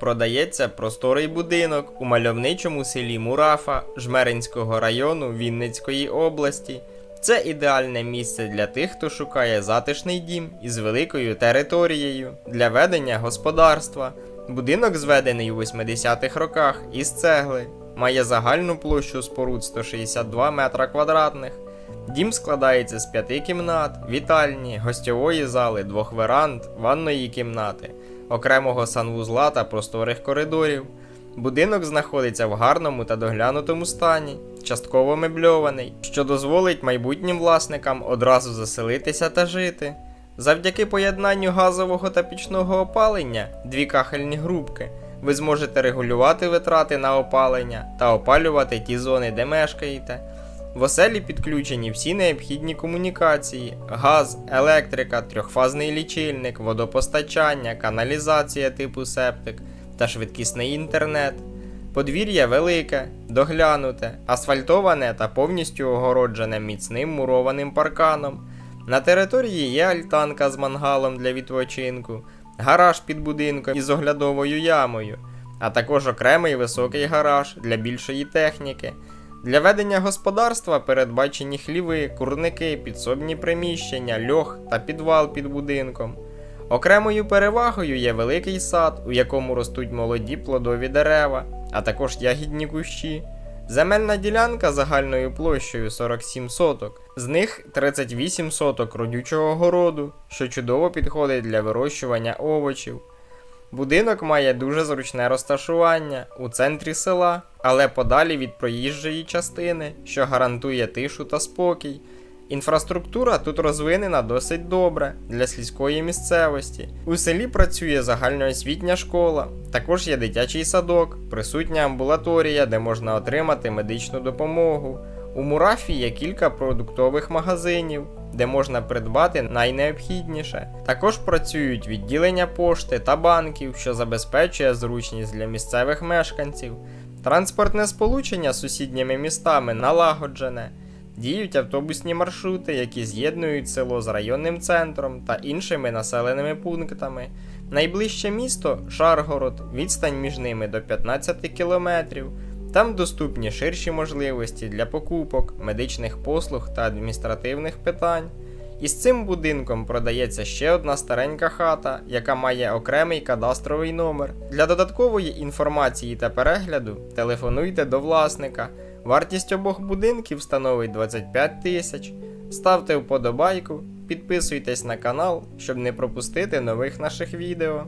продається просторий будинок у мальовничому селі Мурафа Жмеринського району Вінницької області. Це ідеальне місце для тих, хто шукає затишний дім із великою територією для ведення господарства. Будинок зведений у 80-х роках із цегли, має загальну площу споруд 162 метра квадратних. Дім складається з п'яти кімнат, вітальні, гостьової зали, двох веранд, ванної кімнати, окремого санвузла та просторих коридорів. Будинок знаходиться в гарному та доглянутому стані, частково мебльований, що дозволить майбутнім власникам одразу заселитися та жити. Завдяки поєднанню газового та пічного опалення, дві кахельні грубки, ви зможете регулювати витрати на опалення та опалювати ті зони, де мешкаєте. В оселі підключені всі необхідні комунікації: газ, електрика, трьохфазний лічильник, водопостачання, каналізація типу септик та швидкісний інтернет. Подвір'я велике, доглянуте, асфальтоване та повністю огороджене міцним мурованим парканом. На території є альтанка з мангалом для відпочинку, гараж під будинком із оглядовою ямою, а також окремий високий гараж для більшої техніки. Для ведення господарства передбачені хліви, курники, підсобні приміщення, льох та підвал під будинком. Окремою перевагою є великий сад, у якому ростуть молоді плодові дерева, а також ягідні кущі. Земельна ділянка загальною площею 47 соток, з них 38 соток родючого городу, що чудово підходить для вирощування овочів. Будинок має дуже зручне розташування у центрі села, але подалі від проїжджої частини, що гарантує тишу та спокій. Інфраструктура тут розвинена досить добре для сільської місцевості. У селі працює загальноосвітня школа, також є дитячий садок, присутня амбулаторія, де можна отримати медичну допомогу. У Мурафі є кілька продуктових магазинів, де можна придбати найнеобхідніше. Також працюють відділення пошти та банків, що забезпечує зручність для місцевих мешканців. Транспортне сполучення з сусідніми містами налагоджене. Діють автобусні маршрути, які з'єднують село з районним центром та іншими населеними пунктами. Найближче місто Шаргород, відстань між ними до 15 кілометрів. Там доступні ширші можливості для покупок, медичних послуг та адміністративних питань. Із цим будинком продається ще одна старенька хата, яка має окремий кадастровий номер. Для додаткової інформації та перегляду телефонуйте до власника. Вартість обох будинків становить 25 тисяч. Ставте вподобайку, підписуйтесь на канал, щоб не пропустити нових наших відео.